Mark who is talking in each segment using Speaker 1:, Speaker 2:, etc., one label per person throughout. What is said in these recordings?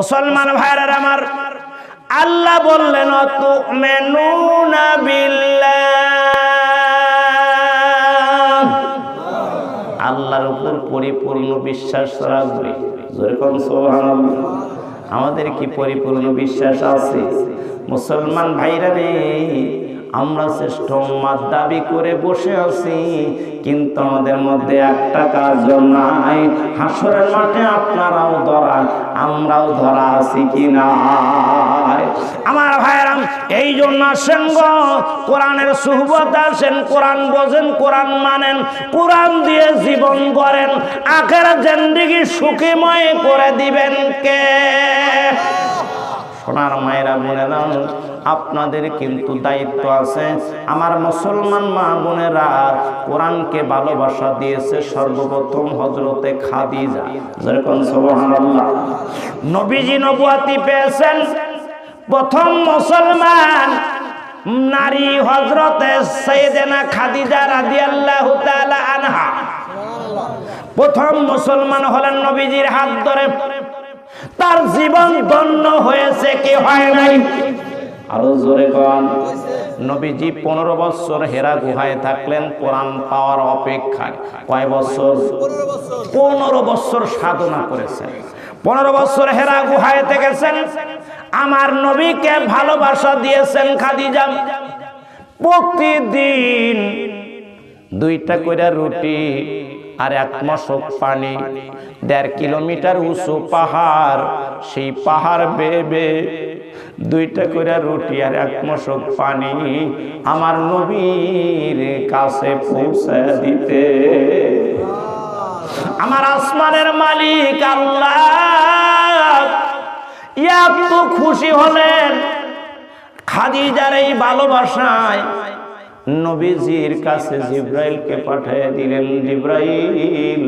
Speaker 1: মুসলমান ভাইরা আমার, আল্লাহ বললেন তুমিনুনা বিল্লাহ। আল্লাহর উপর পরিপূর্ণ বিশ্বাস রাখবে আমাদের কি পরিপূর্ণ বিশ্বাস আছে? মুসলমান ভাইরা রে, আমরা শ্রেষ্ঠ উম্মাদ দাবি করে বসে আছি, কিন্তু আমাদের মধ্যে একটা কাজ নাই। হাসরের মাঠে আপনারাও ধরা আমরাও ধরা আছি কি না আমার ভাইরাম এই জন্য আসেন গো। কোরআনের সুহবত আসেন, কোরআন বোঝেন, কোরআন মানেন, কোরআন দিয়ে জীবন করেন আখের জেন্দিগি সুখীময় করে দিবেন কে? সোনার মায়েরা বোনেরা আপনাদের কিন্তু দায়িত্ব আছে। আমার মুসলমান মা বোনেরা কোরআনকে ভালোবাসা দিয়েছে সর্বপ্রথম হজরতে খাদিজা। নবীজি নবুয়াতি পেয়েছেন। প্রথম মুসলমান নারী হজরতে সৈয়দেনা খাদিজা রাদিয়াল্লাহু তাআলা আনহা। প্রথম মুসলমান হলেন নবীজির হাত ধরে। তার জীবন ধন্য হয়েছে, কি হয় নাই? আরও জোরে কন। নবীজি পনেরো বছর হেরা গুহায় থাকলেন, কোরআন পাওয়ার অপেক্ষায়। কয় বছর? পনেরো বছর সাধনা করেছেন। পনেরো বছর হেরা গুহায় থেকেছেন। আমার নবীকে ভালোবাসা দিয়েছেন খাদিজা। প্রতিদিন দুইটা কইরা রুটি আর এক মশক পানি, দেড় কিলোমিটার উঁচু পাহাড়, সেই পাহাড় বেবে দুইটা করে রুটি আর এক মশক পানি আমার নবীর কাছে পৌঁছে দিতে। আমার আসমানের মালিক আল্লাহ খুশি হলেন, খাদিজার এই ভালোবাসায় নবীজির কাছে জিব্রাইলকে পাঠিয়ে দিলেন, জিব্রাইল,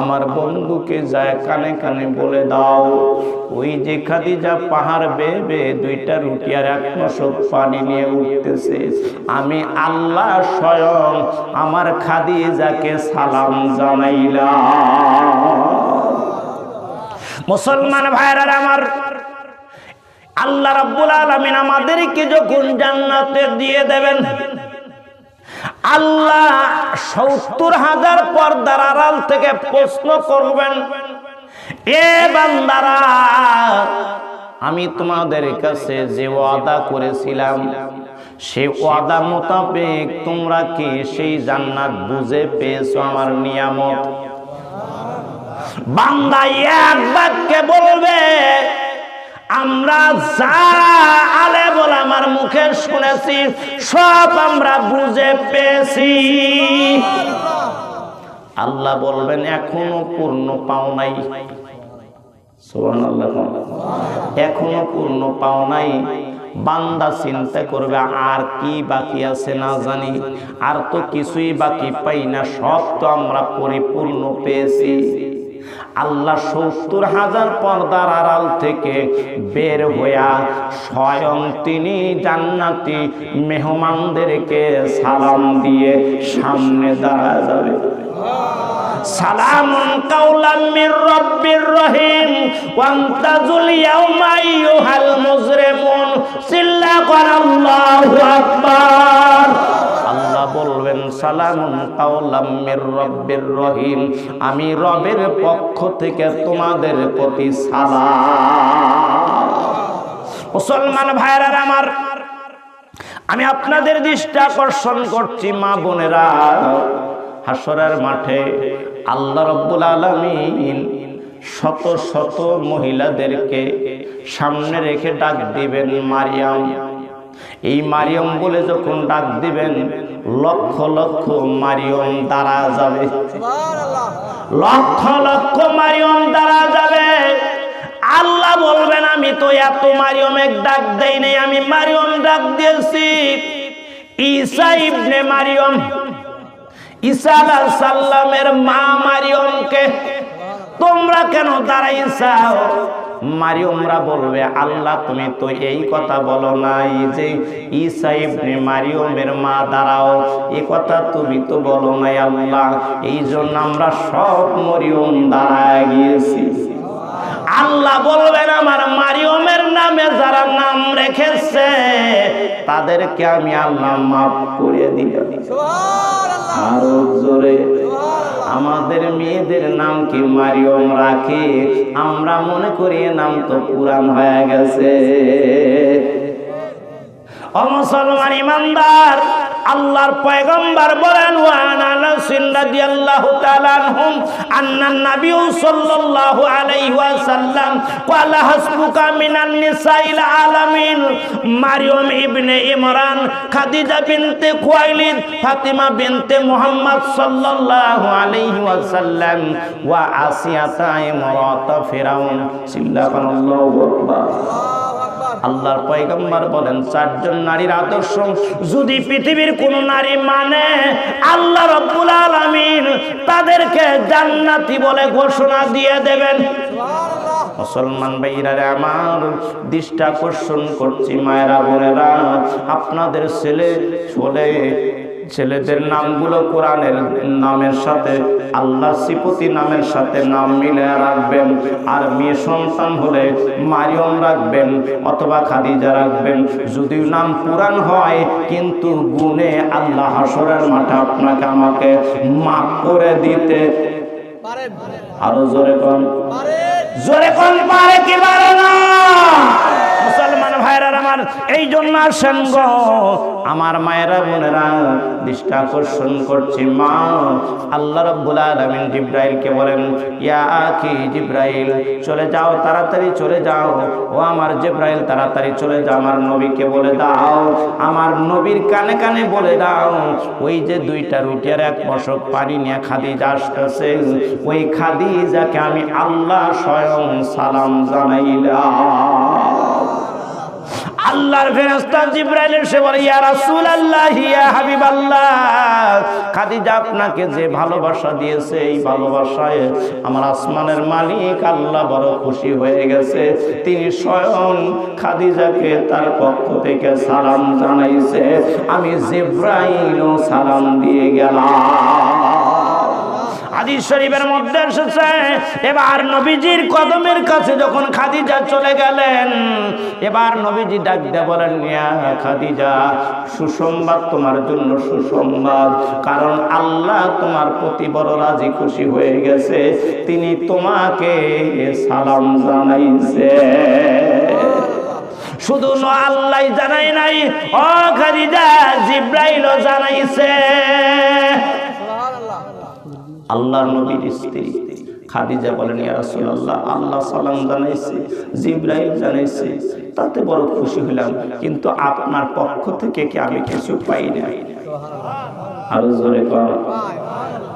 Speaker 1: আমার বন্ধুকে যায় কানে কানে বলে দাও। ওই যে খাদিজা পাহাড় বেয়ে বেয়ে দুইটা রুটি আর এক মশক পানি নিয়ে উঠতেছে, আমি আল্লাহ স্বয়ং আমার খাদিজাকে সালাম জানাইলাম। মুসলমান ভাইরা আমার, আল্লাহ রাব্বুল আলামিন আমাদেরকে যখন জান্নাতে দিয়ে দেবেন আল্লাহ সত্তর হাজার পর্দার আড়াল থেকে প্রশ্ন করবেন, এ বান্দারা, আমি তোমাদের কাছে যে ওয়াদা করেছিলাম, সে ওয়াদা মোতাবেক তোমরা কি সেই জান্নাত বুঝে পেয়েছ আমার নিয়ামত? বান্দা এক বাক্যে বলবে আমরা যা আলে বলে আমার মুখে শুনেছি, সব আমরা বুঝে পেয়েছি। আল্লাহ বলবেন, এখনও পূর্ণ পাও নাই। এখনও পূর্ণ পাও নাই। বান্দা চিন্তা করবে, আর কি বাকি আছে না জানি। আর তো কিছুই বাকি পাই না, সব তো আমরা পরিপূর্ণ পেয়েছি। আল্লাহ সত্তর হাজার পর্দার আড়াল থেকে বের হইয়া স্বয়ং তিনি জান্নাতি মেহমানদেরকে সালাম দিয়ে সামনে দাঁড়া যাবে। সালামুন রহিম বলবেন, সালামুন কাউলাম মির রব্বির রহিম। আমি রবের পক্ষ থেকে তোমাদের প্রতি সালাম। মুসলমান ভাইরা আমার, আমি আপনাদের দৃষ্টি আকর্ষণ করছি, মা বোনেরা। হাসরের মাঠে আল্লাহ রব্বুল আলমিন শত শত মহিলাদেরকে সামনে রেখে ডাক দিবেন মারিয়াম। এই মারিয়ম বলে যখন ডাক দিবেন লক্ষ লক্ষ মারিয়ম দ্বারা যাবে। লক্ষ লক্ষ মারিয়ম দ্বারা যাবে। আল্লাহ বলবেন আমি তো এত মারিয়মের ডাক দেই নাই আমি মারিয়ম ডাক দিয়েছি। ঈসা ইবনে মারিয়ম ঈসা আলাইহিস সালামের মা মারিয়মকে তোমরা কেন দাঁড়াইছাও? মারিয়মরা বলবে আল্লাহ তুমি তো এই কথা বলো নাই যে ঈসা ইবনে মারিয়মের মা দাঁড়াও এই কথা তুমি তো বলো নাই আল্লাহ এই জন্য আমরা সব মরিয়ম দাঁড়ায় গিয়েছি। আল্লাহ বলবেন আমার মারিয়মের নামে যারা নাম রেখেছে তাদেরকে আমি আল্লাহ মাফ করে দিলাম। আরও জোরে। আমাদের মেয়েদের নাম কি মারিয়ম রাখি? আমরা মনে করি নাম তো পুরান হয়ে গেছে। মুসলমান ইমানদার, আল্লাহর পয়গম্বর বলেন ওয়ান আনাস রাদিয়াল্লাহু তাআলা আনহুম, আন্নান নবী সাল্লাল্লাহু আলাইহি ওয়াসাল্লাম, ক্বালা হাসবুকা মিনান নিসাইল আলামিন মারইম ইবনে ইমরান, খাদিজা বিনতে খুয়াইলিদ, ফাতিমা বিনতে মুহাম্মদ সাল্লাল্লাহু আলাইহি ওয়াসাল্লাম, ওয়া আসিয়াতা ইমরাত ফিরাউন সিল্লাল্লাহু আকবার। আল্লাহর পয়গম্বর বলেন, চারজন নারীর আদর্শ। যদি পৃথিবীর কোন নারী মানে আল্লাহ রব্বুল আলামিন, তাদেরকে জান্নাতি বলে ঘোষণা দিয়ে দেবেন। মুসলমান ভাইরারে আমার, দৃষ্টি আকর্ষণ করছি মায়েরা বোনেরা। আপনাদের ছেলে চলে ছেলেদের নামগুলো কোরআনের নামের সাথে আল্লাহ সিপতি নামের সাথে নাম মিলে রাখবেন। আর মেয়ে সন্তান হলে মারিয়ম রাখবেন অথবা খাদিজা রাখবেন। যদিও নাম পুরাণ হয় কিন্তু গুণে আল্লাহ হাসরের মাঠে আপনাকে আমাকে মাফ করে দিতে। আরও জোরে কন। জোরে কোন পারে কি পারে না? আমার এই জন্য আসেন গো। আমার মায়েরা বোনেরা, দৃষ্টি আকর্ষণ করছি, মা। আল্লাহ রাব্বুল আলামিন জিব্রাইলকে বলেন, ইয়া আখি জিব্রাইল, চলে যাও, তাড়াতাড়ি চলে যাও। ও আমার জিব্রাইল, তাড়াতাড়ি চলে যাও আমার নবীকে বলে দাও। আমার নবীর কানে কানে বলে দাও, ওই যে দুইটা রুটি আর এক মশক পানি নিয়ে খাদিজা আসতেছে। ওই খাদিজাকে আমি আল্লাহ স্বয়ং সালাম জানাইলাম। আল্লাহর ফেরেশতা জিব্রাইল এসে বলে, ইয়া রাসূলুল্লাহ, ইয়া হাবিবাল্লাহ। খাদিজা আপনাকে যে ভালোবাসা দিয়েছে, এই ভালোবাসায় আমার আসমানের মালিক আল্লাহ বড় খুশি হয়ে গেছে। তিনি স্বয়ং খাদিজাকে তার পক্ষ থেকে সালাম জানাইছে। আমি জিব্রাইলও সালাম দিয়ে গেলাম। হাদিস শরীফের মধ্যে এসেছে, এবার নবীজির কদমের কাছে যখন খাদিজা চলে গেলেন, এবার নবীজি ডাক দিয়ে বলেন, ইয়া খাদিজা, সুসংবাদ তোমার জন্য সুসংবাদ, কারণ আল্লাহ তোমার প্রতি বড় রাজি খুশি হয়ে গেছে, তিনি তোমাকে সালাম জানাইছে। শুধু আল্লাহ জানাই নাই, ও খাদিজা, জিব্রাইলও জানাইছে। আল্লাহর নবীর স্ত্রী। খাদিজা বলেন, ইয়া রাসূলুল্লাহ, আল্লাহ সালাম জানাইছে, জিব্রাইল জানাইছে, তাতে বড় খুশি হলাম। কিন্তু আপনার পক্ষ থেকে কি আমি কিছু পাই না? আরও জোরে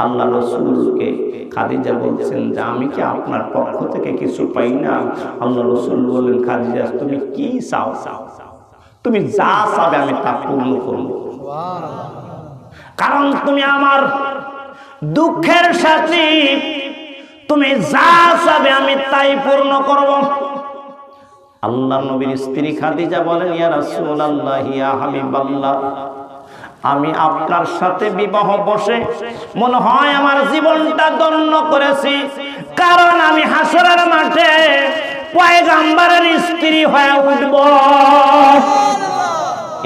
Speaker 1: আল্লাহ রসুলকে খাদিজা বলছেন, যে আমি কি আপনার পক্ষ থেকে কিছু পাই না? আল্লাহ রসুল বললেন, খাদিজা, তুমি কি চাও চাও? তুমি যা চাবে আমি তা পূর্ণ করব। কারণ তুমি আমার দুঃখের সাথে। তুমি যা চাবে আমি তাই পূর্ণ করব। আল্লাহ নবীর স্ত্রী খাদিজা বলেন, ইয়া রাসূলুল্লাহ, ইয়া হাবিবাল্লাহ, আমি আপনার সাথে বিবাহ বসে মনে হয় আমার জীবনটা ধন্য করেছি। কারণ আমি হাসরের মাঠে পয়গাম্বারের স্ত্রী হয়ে উঠব।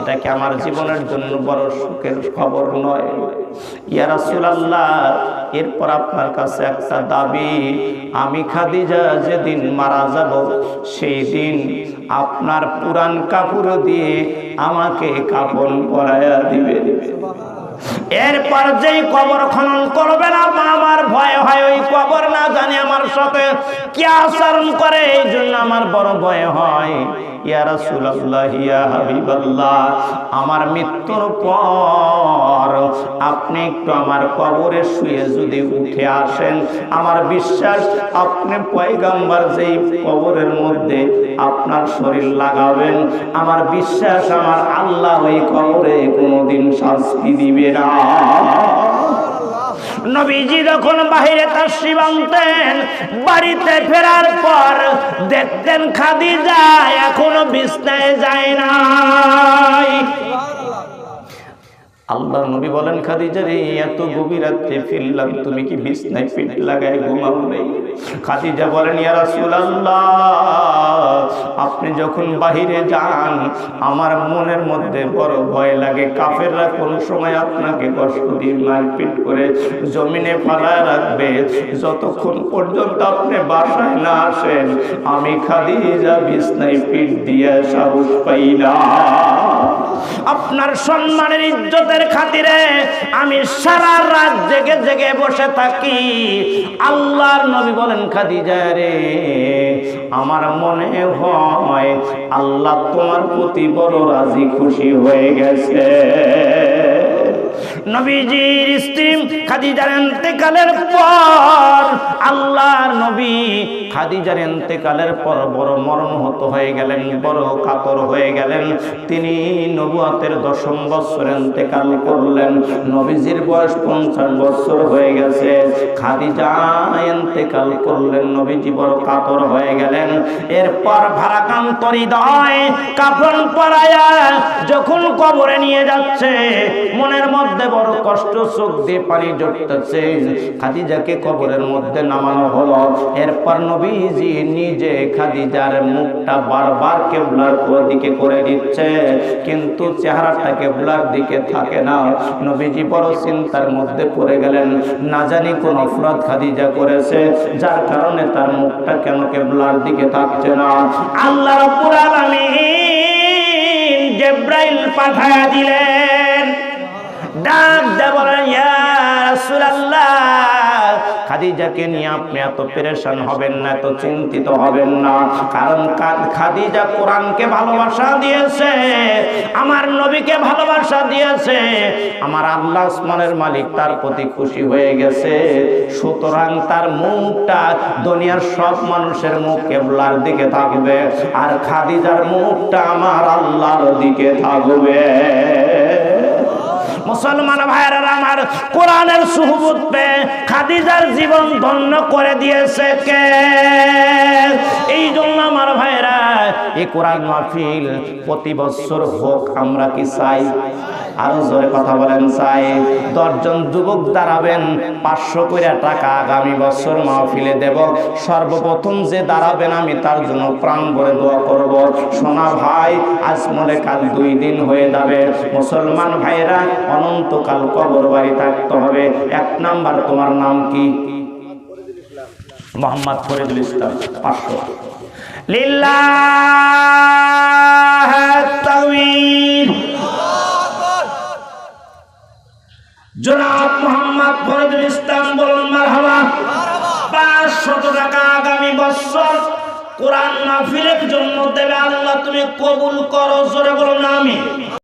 Speaker 1: এটা কি আমার জীবনের জন্য বড় সুখের খবর নয়। ইয়া রাসূলুল্লাহ, এরপর আপনার কাছে একটা দাবি, আমি খাদিজা যেদিন মারা যাব, সেই দিন আপনার পুরান কাপড় দিয়ে আমাকে কাপড় পরাইয়া দিবে এরপর যেই কবর খনন করবে না, আমার ভয় হয় ওই কবর না জানি আমার সাথে কি আচরণ করে, এই জন্য আমার বড় ভয় হয়। আমার মৃত্যুর পর আপনি একটু আমার কবরে শুয়ে যদি উঠে আসেন, আমার বিশ্বাস আপনি পয়গাম্বার যেই কবরের মধ্যে আপনার শরীর লাগাবেন, আমার বিশ্বাস আমার আল্লাহ ওই কবরে কোনোদিন শাস্তি দিবে না। নবীজি যখন বাহিরে তার শিবান্তেন বাড়িতে ফেরার পর দেখতেন খাদি যায় এখনও বিস্তায় যায় নাই। আল্লাহ নবী বলেন, খাদিজা রে, এত গভীর রাত্রে ফিরলাম, তুমি কি বিছনায় পিঠ লাগায় ঘুমাও নেই? খাদিজা বলেন, ইয়া রাসূলুল্লাহ, আপনি যখন বাহিরে যান, আমার মনের মধ্যে বড় ভয় লাগে। কাফেররা কোন সময় আপনাকে কষ্ট দিয়ে মারপিট করে জমিনে ফালায় রাখবে। যতক্ষণ পর্যন্ত আপনি বাসায় না আসেন, আমি খাদিজা বিছনায় পিঠ দিয়ে সাহস পাই না। আপনার সম্মানের ইজ্জতের খাতিরে আমি সারা রাত জেগে জেগে বসে থাকি। আল্লাহর নবী বলেন, খাদিজা রে, আমার মনে হয় আল্লাহ তোমার প্রতি বড় রাজি খুশি হয়ে গেছে। নবীজির স্ত্রী খাদিজার ইন্তেকালের পর, আল্লাহর নবী খাদিজার ইন্তেকালের পর বড় মর্মহত হয়ে গেলেন, বড় কাতর হয়ে গেলেন। তিনি নবুয়াতের দশম বছর ইন্তেকাল করলেন। নবীজির বয়স পঞ্চাশ বছর হয়ে গেছে। খাদিজা ইন্তেকাল করলেন, নবীজি বড় কাতর হয়ে গেলেন। এরপর ভারাকান্ত হৃদয় কাফন পরায়া যখন কবরে নিয়ে যাচ্ছে, মনের মধ্যে বড় কষ্ট চোখ দিয়ে পানি জড়তেছে। খাদিজাকে কবরের মধ্যে নামানো হলো। এরপর নবীজি নিজে খাদিজার মুখটা বারবার কেবলার দিকে করে দিচ্ছে। কিন্তু চেহারাটা কেবলার দিকে থাকে না। নবীজি বড় চিন্তার মধ্যে পড়ে গেলেন। না জানি কোন অপরাধ খাদিজা করেছে, যার কারণে তার মুখটা কেন কেবলার দিকে থাকছে না। আল্লাহ রাব্বুল আলামিন জিব্রাইল পাঠায়া দিলেন। ডাক দে বলেন খাদিজাকে নিয়ে আপনি এত পেরেশান হবেন না, এত চিন্তিত হবেন না। কারণ খাদিজা কোরআনকে ভালোবাসা দিয়েছে, আমার নবীকে ভালোবাসা দিয়েছে, আমার আল্লাহ আসমানের মালিক তার প্রতি খুশি হয়ে গেছে। সুতরাং তার মুখটা দুনিয়ার সব মানুষের মুখ কেবলার দিকে থাকবে, আর খাদিজার মুখটা আমার আল্লাহর দিকে থাকবে। মুসলমান ভাইরা আমার কোরআনের সুহবুত পে খাদিজার জীবন ধন্য করে দিয়েছে কে? এই জন্য আমার ভাইরা এই কোরআন মাহফিল প্রতি বছর হোক, আমরা কি চাই? আরও জোরে কথা বলেন চাই দশজন যুবক দাঁড়াবেন, পাঁচশো করে টাকা আগামী বছর মাহফিলে দেব। সর্বপ্রথম যে দাঁড়াবেন আমি তার জন্য প্রাণ ভরে দোয়া করব। সোনা ভাই, আজ মনে কাল দুই দিন হয়ে যাবে। মুসলমান ভাইরা অনন্তকাল কবর বাড়ি থাকতে হবে। এক নাম্বার, তোমার নাম কি? মোহাম্মদ ফরিদুল ইসলাম, পাঁচশো। লিল্লাহ তাকবীর জনাব মোহাম্মদ ফরিদুল ইসলাম বলুন মারহাবা। পাঁচশত টাকা আগামী বছর কোরআন মাহফিলের জন্য দেবে আল্লাহ তুমি কবুল করো জোরে